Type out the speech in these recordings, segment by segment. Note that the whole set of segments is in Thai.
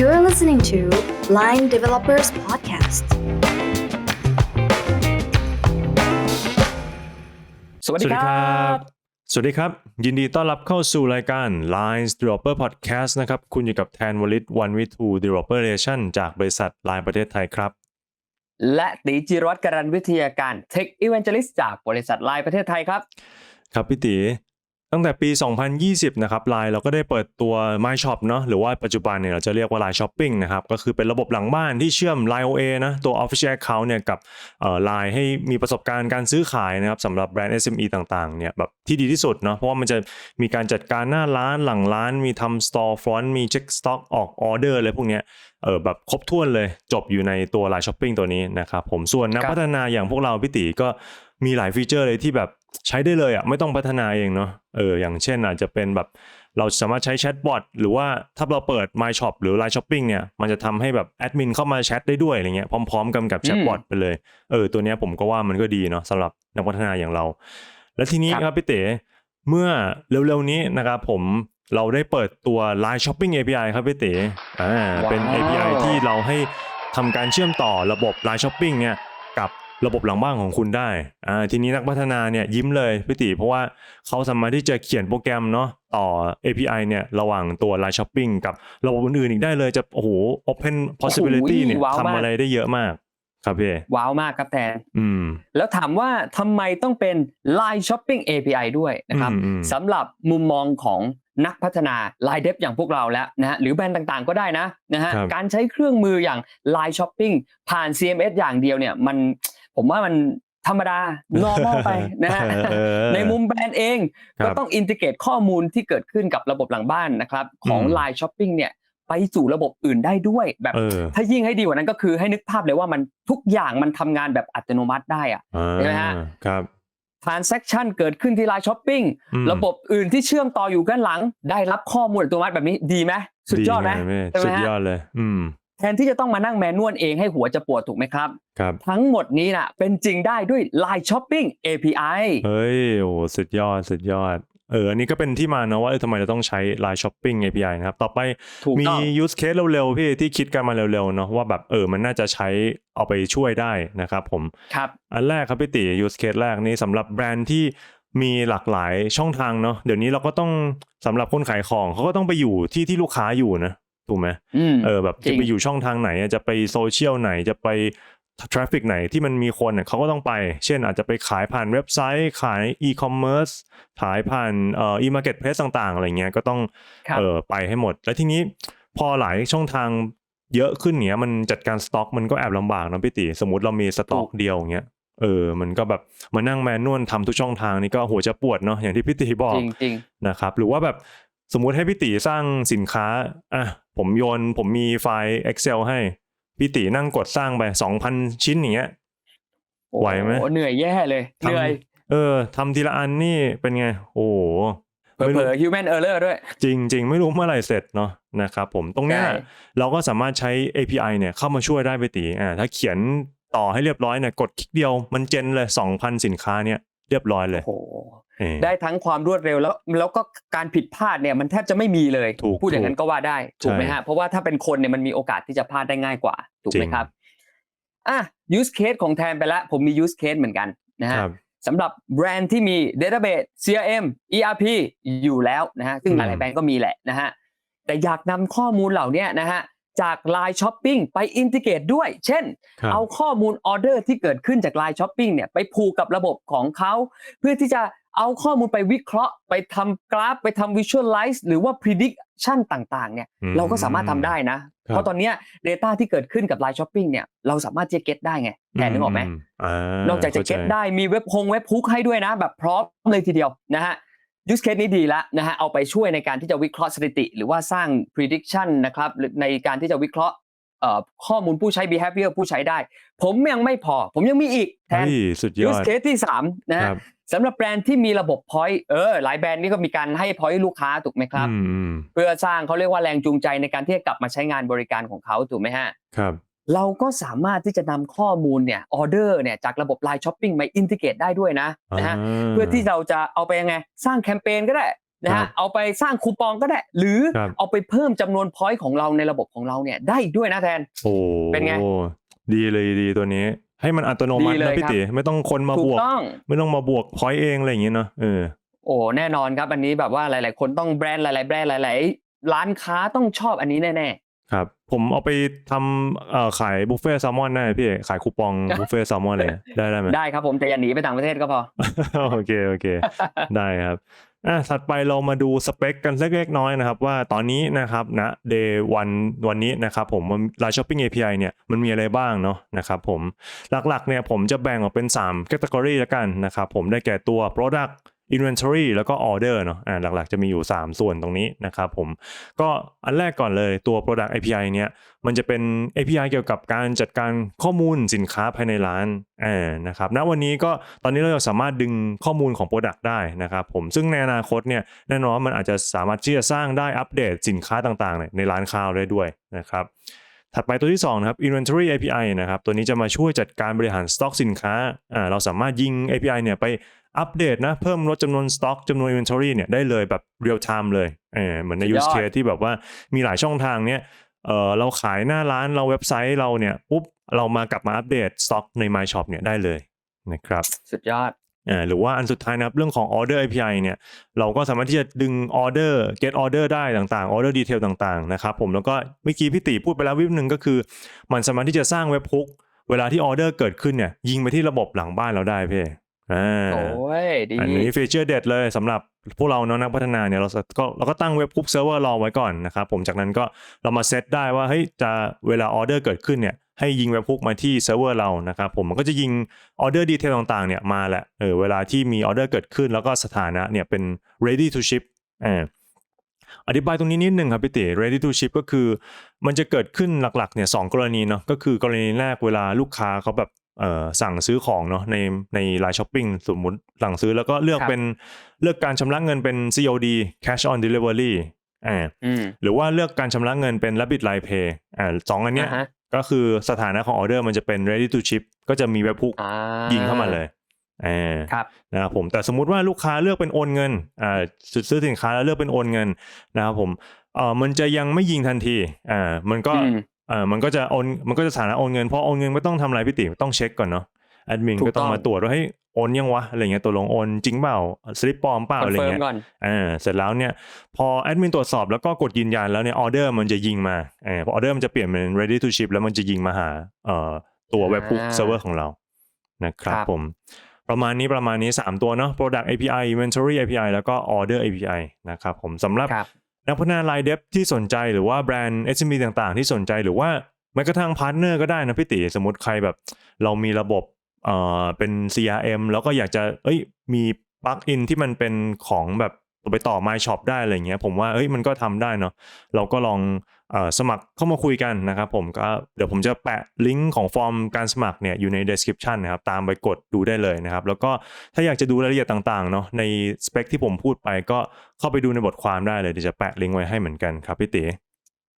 You're listening to Line Developers Podcast. สวัสดีครับ สวัสดีครับ ยินดีต้อนรับเข้าสู่รายการ Line Developer Podcast นะครับ คุณอยู่กับแทนวลิต One w 2 Developer Relation จากบริษัท Line ประเทศไทยครับ และตีจิรวัตรการันวิทยาการ Tech Evangelist จากบริษัทไลน์ประเทศไทยครับ ครับพี่ตี ตั้งแต่ปี 2020 นะครับ Line เราก็ได้เปิดตัว My Shop เนาะหรือว่าปัจจุบันเนี่ยเราจะเรียกว่า Line Shopping นะครับ ก็คือเป็นระบบหลังบ้านที่เชื่อม Line OA นะตัว Official Account เนี่ยกับเอ่อ Line ให้มีประสบการณ์การซื้อขายนะครับสำหรับแบรนด์ SME ต่างๆ เนี่ยแบบที่ดีที่สุดเนาะเพราะว่ามันจะมีการจัดการหน้าร้านหลังร้าน มีทำ Store Front มีเช็คสต็อกออกออเดอร์อะไรพวกเนี้ยเออแบบครบถ้วนเลยจบอยู่ในตัว Line Shopping ตัวนี้นะครับผมส่วนนักครับพัฒนาอย่างพวกเราพี่ตีก็มีหลายฟีเจอร์เลยที่แบบ ใช้ได้เลยอะไม่ต้องพัฒนาเองเนาะเอออย่างเช่นอาจจะเป็นแบบเราสามารถใช้แชทบอทหรือว่าถ้าเราเปิด My Shop หรือ Line Shopping เนี่ยมันจะทำให้แบบแอดมินเข้ามาแชทได้ด้วยอะไรเงี้ยพร้อม ๆ กันกับแชทบอทไปเลยเออตัวเนี้ยผมก็ว่ามันก็ดีเนาะสำหรับนักพัฒนาอย่างเรา และทีนี้ครับครับพี่เต๋เมื่อเร็วๆนี้นะครับผมเราได้เปิดตัว Line Shopping API ครับพี่เต๋อ่าเป็นว้าว API ที่เราให้ทำการเชื่อมต่อระบบ Line Shopping เนี่ยกับ ระบบหลังบ้านของคุณได้อ่าทีนี้นักพัฒนาเนี่ยยิ้มเลยพี่ติเพราะว่าเขาสามารถที่จะเขียนโปรแกรมเนาะต่อ API เนี่ยระหว่างตัว Line Shopping กับระบบอื่นๆอีกได้เลยจะโอ้โห Open Possibility เนี่ยว้าวมากทำอะไรได้เยอะมากครับพี่ว้าวมากครับแทนอืมแล้วถามว่าทำไมต้องเป็น Line Shopping API ด้วยนะครับอืมอืมสำหรับมุมมองของนักพัฒนา Line Dev อย่างพวกเราแล้วนะฮะหรือแบรนด์ต่างๆก็ได้นะนะฮะครับการใช้เครื่องมืออย่าง Line Shopping ผ่าน CMS อย่างเดียวเนี่ยมัน ผมว่ามันธรรมดา normal ไปนะฮะเออในมุมแบรนด์เองครับก็ต้องอินทิเกรตข้อมูลที่เกิดขึ้นกับระบบหลังบ้านนะครับของอืม Line Shopping เนี่ยไปสู่ระบบอื่นได้ด้วยแบบเออถ้ายิ่งให้ดีกว่านั้นก็คือให้นึกภาพเลยว่ามันทุกอย่างมันทำงานแบบอัตโนมัติได้อะอ่าใช่ไหมฮะครับ transaction เกิดขึ้นที่ Line Shopping อืมระบบอื่นที่เชื่อมต่ออยู่ด้านหลัง ได้รับข้อมูลอัตโนมัติแบบนี้ดีไหมสุดยอดไหมงแม่ใช่ไหมสุดฮะยอดเลย อืม แทนที่จะต้องมานั่งแมนนวลเองให้หัวจะปวดถูกไหมครับ ครับ ทั้งหมดนี้นะเป็นจริงได้ด้วย Line Shopping API เฮ้ย โอ้สุดยอด สุดยอด เออ อันนี้ก็เป็นที่มาเนอะว่าเออทำไมเราต้องใช้ Line Shopping API นะครับ ต่อไปถูกมีต้อง use case เร็วๆ พี่ที่คิดกันมาเร็วๆ เนอะว่าแบบเออ มันน่าจะใช้เอาไปช่วยได้นะครับผม ครับ อันแรกครับพี่ติ use case แรกนี้สำหรับแบรนด์ที่มีหลากหลายช่องทางเนาะ เดี๋ยวนี้เราก็ต้องสำหรับคนขายของเขาก็ต้องไปอยู่ที่ที่ลูกค้าอยู่นะ ถูกไหมอืมเออแบบจริจะงไปอยู่ช่องทางไหนอะจะไปโซเชียลไหนจะไปทราฟฟิกไหนที่มันมีคนเนี่ยเขาก็ต้องไป เช่นอาจจะไปขายผ่านเว็บไซต์ ขายอีคอมเมิร์ซขายผ่านเอ่ออีมาร์เก็ตเพลสต่าง ๆ อะไรเงี้ยก็ต้องครับเออไปให้หมด แล้วทีนี้พอหลายช่องทางเยอะขึ้นเนี้ยมันจัดการสต็อกมันก็แอบลำบากนะพี่ติสมมติเรามีสต็อกเดียวอย่างเงี้ยเออ มันก็แบบมานั่งแมนนวลทำทุกช่องทางนี่ก็หัวจะปวดเนาะอย่างที่พี่ติบอกจริงจริงนะครับ หรือว่าแบบ สมมุติให้พี่ตีสร้างสินค้าอะผมโยนผมมีไฟล์ Excel ให้พี่ตีนั่งกดสร้างไป2,000ชิ้นอย่างเงี้ยโอ้ไหวไหมเหนื่อยแย่เลยทำเหนื่อยเออทำทีละอันนี่เป็นไง โอ้โหเผลไม่รู้อๆ human error ด้วย จริงจริงไม่รู้เมื่อไหร่เสร็จเนาะนะครับผมตรงเนี้ยใช่เราก็สามารถใช้ API เนี่ยเข้ามาช่วยได้พี่ตีอ่าถ้าเขียนต่อให้เรียบร้อยเนี่ยกดคลิกเดียวมันเจนเลย 2,000 สินค้าเนี่ย เรียบร้อยเลยโอ้โหเออได้ทั้งความรวดเร็วแล้ว แล้วก็การผิดพลาดเนี่ยมันแทบจะไม่มีเลยถูกพูดอย่างนั้นก็ว่าได้ถูกไหมใช่ฮะเพราะว่าถ้าเป็นคนเนี่ยมันมีโอกาสที่จะพลาดได้ง่ายกว่าถูกไหจมริงครับอะ use case ของแทนไปแล้วผมมี use case เหมือนกันนะฮะครับสำหรับแบรนด์ที่มี database CRM ERP อยู่แล้วนะฮะซึ่งอืหมลายๆแบรนด์ก็มีแหละนะฮะแต่อยากนำข้อมูลเหล่านี้นะฮะ จาก Line Shopping ไปอินทิเกรตด้วย เช่นครับเอาข้อมูลออเดอร์ที่เกิดขึ้นจาก Line Shopping เนี่ยไปผูกกับระบบของเขา เพื่อที่จะเอาข้อมูลไปวิเคราะห์ ไปทำกราฟ ไปทำ Visualize หรือว่า prediction ต่างๆ เนี่ยอืมเราก็สามารถทำได้นะครับเพราะตอนเนี้ย Data ที่เกิดขึ้นกับ Line Shopping เนี่ยเราสามารถจะเก็ตได้ไงแทนนึกออกไหมอ่านอกจากจะข้ใจเก็ตได้มีเว็บฮงเว็บฮุกให้ด้วยนะ แบบพร้อมเลยทีเดียวนะฮะ use case นี้ดีแล้วนะฮะเอาไปช่วยในการที่จะวิเคราะห์สถิติ หรือว่าสร้าง prediction นะครับหรือในการที่จะวิเคราะห์เอ่อข้อมูลผู้ใช้ behavior ผู้ใช้ได้ ผมยังไม่พอ ผมยังมีอีกแทนเฮ้ยสุดยอ use ด case ที่3นะฮะครับสำหรับแบรนด์ที่มีระบบ point เออหลายแบรนด์นี่ก็มีการให้ point ลูกค้าถูกไหมครับอืมอืมเพื่อสร้างเขาเรียกว่าแรงจูงใจในการที่จะกลับมาใช้งานบริการของเขาถูกไหมฮะครับ เราก็สามารถที่จะนำข้อมูลเนี่ยออเดอร์เนี่ยจากระบบ Line Shopping มาอินทิเกรตได้ด้วยนะนะฮะาเพื่อที่เราจะเอาไปยังไงสร้างแคมเปญก็ได้นะครัฮะบเอาไปสร้างคูปองก็ได้ หรือครับเอาไปเพิ่มจำนวนพอยต์ของเราในระบบของเราเนี่ยได้อีกด้วยนะแทนโอ้เป็นไงดีเลยดีตัวนี้ ให้มันอัตโนมัติดีเลนะยพี่ครับติไม่ต้องคนมาถูบกวกต้องไม่ต้องมาบวกพอยต์เองอะไรอย่างเงี้ยเนาะเออโอ้แน่นอนครับอันนี้แบบว่าหลาย ๆ คนต้องแบรนด์หลาย ๆ แบรนด์หลาย ๆ ร้านค้าต้องชอบอันนี้แน่ ครับผมเอาไปทำเอ่อขายบุฟเฟ่ต์แซลมอนได้ไหมพี่ขายคูปองบุฟเฟ่ต์แซลมอนเลยได้ได้ไหมๆได้ครับผมแต่อย่าหนีไปต่างประเทศก็พอ โอเคโอเค ได้ครับอะถัดไปเรามาดูสเปคกันเล็กๆน้อยๆนะครับ ว่าตอนนี้นะครับณ day วันวันนี้นะครับผมไลน์ช้อปปิ้ง API เนี่ยมันมีอะไรบ้างเนาะนะครับผมหลักๆเนี่ยผมจะแบ่งออกเป็น3 category แล้วกันนะครับผมได้แก่ตัว product inventory แล้วก็ order เนาะอ่าหลักๆจะมีอยู่ 3 ส่วนตรงนี้นะครับผม ก็อันแรกก่อนเลยตัว product API เนี่ยมันจะเป็น API เกี่ยวกับการจัดการข้อมูลสินค้าภายในร้านอ่านะครับณวันนี้ก็ตอนนี้เราจะสามารถดึงข้อมูลของ product ได้นะครับผมซึ่งในอนาคตเนี่ยแน่นอนว่ามันอาจจะสามารถที่จะสร้างได้อัปเดตสินค้าต่างๆ ในร้านค้าได้ด้วยนะครับ ถัดไปตัวที่2นะครับ inventory API นะครับ ตัวนี้จะมาช่วยจัดการบริหารสต็อกสินค้าอ่าเราสามารถยิง API เนี่ยไปอัปเดตนะ เพิ่มลดจำนวนสต็อกจำนวน inventory เนี่ยได้เลยแบบ real time เลยเออเหมือนในสุดยอด use case ที่แบบว่ามีหลายช่องทางเนี่ยเออเราขายหน้าร้านเราเว็บไซต์เราเนี่ยปุ๊บเรามากลับมาอัปเดตสต็อกใน My Shop เนี่ยได้เลยนะครับ สุดยอด อ่าหรือว่าอันสุดท้ายนะครับเรื่องของ order API เนี่ยเราก็สามารถที่จะดึง order get order ได้ต่างๆ order detail ต่างๆนะครับผมแล้วก็เมื่อกี้พี่ติพูดไปแล้ววิบหนึ่งก็คือ มันสามารถที่จะสร้างเว็บฮุกเวลาที่ออเดอร์เกิดขึ้นเนี่ยยิงไปที่ระบบหลังบ้านเราได้พี่อ่าโอ้ยดีอันนี้ฟีเจอร์เด็ดเลยสำหรับพวกเราเนาะนักพัฒนาเนี่ยเราก็เราก็ตั้งเว็บฮุกเซิร์ฟเวอร์รอไว้ก่อนนะครับผมจากนั้นก็เรามาเซตได้ว่าเฮ้ยจะเวลาออเดอร์เกิดขึ้นเนี่ย ให้ยิงเว็บฮุกมาที่เซิร์ฟเวอร์เรานะครับผมมันก็จะยิงออเดอร์ดีเทลต่างๆเนี่ยมาแหละเออเวลาที่มีออเดอร์เกิดขึ้นแล้วก็สถานะเนี่ยเป็น ready to ship อ่าอธิบายตรงนี้นิดนึงครับพี่ติ ready to ship ก็คือ มันจะเกิดขึ้นหลักๆเนี่ยสองกรณีเนาะก็คือกรณีแรกเวลาลูกค้าเขาแบบเอ่อสั่งซื้อของเนาะในในไลน์ช้อปปิ้งสมมุติสั่งซื้อแล้วก็เลือกครับเป็นเลือกการชำระเงินเป็น COD cash on delivery อ่าอืมหรือว่าเลือกการชำระเงินเป็น Rabbit Line Pay อ่าสองอันเนี้ยอ่าฮะก็คือสถานะของออเดอร์มันจะเป็น ready to ship ก็จะมีเว็บพุกอ่ายิงเข้ามาเลยอ่าครับนะครับผมแต่สมมุติว่าลูกค้าเลือกเป็นโอนเงินอ่าซื้อซื้อสินค้าแล้วเลือกเป็นโอนเงินนะครับผมเอ่อมันจะยังไม่ยิงทันทีอ่ามันก็อืมเอ่อมันก็จะโอนมันก็จะสถานะโอนเงินเพราะโอนเงินไม่ต้องทำอะไรพี่ติ๋มต้องเช็คก่อนเนาะ แอดมินถูกก็ต้องต้องมาตรวจว่าให้ยโอนยังวะอะไรเงี้ยตัวลงโอนจริงเปล่าสลิปปลอมเปล่าคอนอะไรเฟิร์มเงี้ยก่อนอ่าเสร็จแล้วเนี่ยพอแอดมินตรวจสอบแล้วก็กดยืนยันแล้วเนี่ยออเดอร์มันจะยิงมาเออพอออเดอร์มันจะเปลี่ยนเป็น ready to ship แล้วมันจะยิงมาหาเอ่อตัวเว็บพุกอ่าเซิร์ฟเวอร์ของเรานะครับครับผมประมาณนี้ประมาณนี้ 3 ตัวเนาะ product API inventory API แล้วก็ order API นะครับผมสำหรับครับนักพัฒนาไลน์เดฟที่สนใจหรือว่าแบรนด์ SMB ต่างๆ ที่สนใจหรือว่าแม้กระทั่งพาร์ทเนอร์ก็ได้นะพี่ติสมมติใครแบบ เรามีระบบ เอ่อเป็น CRM แล้วก็อยากจะเอ้ยมีปลั๊กอินที่มันเป็นของแบบไปต่อ My Shop ได้อะไรเงี้ยผมว่าเอ้ยมันก็ทำได้เนาะเราก็ลองเออสมัครเข้ามาคุยกันนะครับผมก็เดี๋ยวผมจะแปะลิงก์ของฟอร์มการสมัครเนี่ยอยู่ใน description นะครับตามไปกดดูได้เลยนะครับ แล้วก็ถ้าอยากจะดูรายละเอียดต่างๆเนาะในสเปคที่ผมพูดไปก็เข้าไปดูในบทความได้เลยเดี๋ยวจะแปะลิงก์ไว้ให้เหมือนกันครับพี่ติ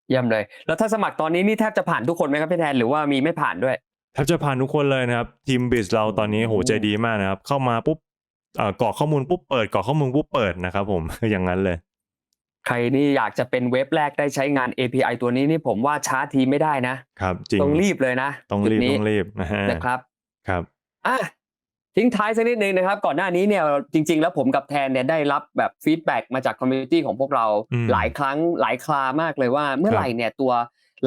เยี่ยมเลย แล้วถ้าสมัครตอนนี้นี่แทบจะผ่านทุกคนไหมครับพี่แทนหรือว่ามีไม่ผ่านด้วย บจะผ่านทุกคนเลยนะครับ ทีมบิสเราตอนนี้โหใจดีมากนะครับ เข้ามาปุ๊บเอ่อกรอกข้อมูลปุ๊บเปิดกรอกข้อมูลปุ๊บเปิดนะครับผม อย่างนั้นเลย ใครนี่อยากจะเป็นเว็บแรกได้ใช้งาน API ตัวนี้นี่ผมว่าช้าทีไม่ได้นะ ครับ จริงต้องรีบเลยนะต้องจุดรีบนี้ต้องรีบนะฮะนะครับครับอะทิ้งท้ายสักนิดนึงนะครับ ก่อนหน้านี้เนี่ยจริง ๆ แล้วผมกับแทนเนี่ยได้รับแบบฟีดแบ็กมาจากคอมมูนิตี้ของพวกเราอืมหลายครั้งหลายครามากเลยว่าเมื่อครับไหร่เนี่ยตัว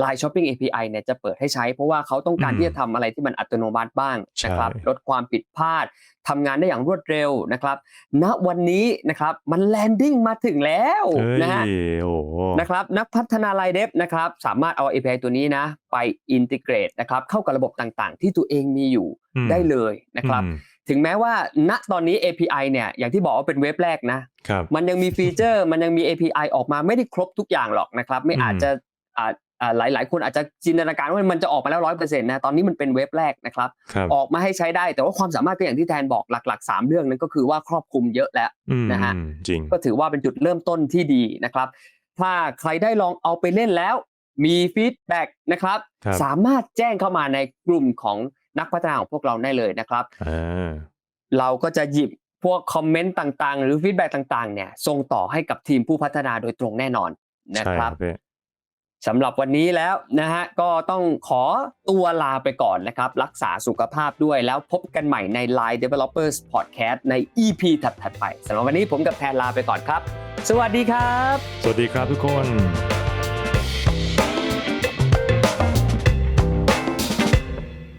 Line Shopping API เนี่ยจะเปิดให้ใช้ เพราะว่าเขาต้องการอืมที่จะทำอะไรที่มันอัตโนมัติบ้างนะครับใช่ลดความผิดพลาดทำงานได้อย่างรวดเร็วนะครับณวันนี้นะครับมันแลนดิ้งมาถึงแล้วเอ้ยนะฮะโอ้โหนะครับนักพัฒนาไลน์เดฟนะครับสามารถเอา API ตัวนี้นะไปอินทิเกรตนะครับเข้ากับระบบต่างๆ ที่ตัวเองมีอยู่อืมได้เลยนะครับอืมถึงแม้ว่าณตอนนี้ API เนี่ยอย่างที่บอกว่าเป็นเว็บแรกนะครับมันยังมีฟีเจอร์มันยังมี API ออกมาไม่ได้ครบทุกอย่างหรอกนะครับ ไม่อืมอาจจะอ่าอ่า หลายหลายคนอาจจะจินตนาการว่ามันจะออกมาแล้วร้อยเปอร์เซ็นต์นะตอนนี้มันเป็นเว็บแรกนะครับครับ ออกมาให้ใช้ได้แต่ว่าความสามารถก็อย่างที่แทนบอกหลักๆ 3 เรื่องนั้นก็คือว่าครอบคลุมเยอะแล้วอืมนะฮะอืมจริงก็ถือว่าเป็นจุดเริ่มต้นที่ดีนะครับ ถ้าใครได้ลองเอาไปเล่นแล้ว มีฟีดแบ็กนะครับครับสามารถแจ้งเข้ามาในกลุ่มของนักพัฒนาของพวกเราได้เลยนะครับอ่าเราก็จะหยิบพวกคอมเมนต์ต่างๆ หรือฟีดแบ็ต่างๆเนี่ยส่งต่อให้กับทีมผู้พัฒนาโดยตรงแน่นอนนะใช่คครัรับบพี่ สำหรับวันนี้แล้วนะฮะก็ต้องขอตัวลาไปก่อนนะครับ รักษาสุขภาพด้วยแล้วพบกันใหม่ใน Line Developers Podcast ใน EP ถัดๆไปสำหรับวันนี้ผมกับแทนลาไปก่อนครับ สวัสดีครับ สวัสดีครับทุกคน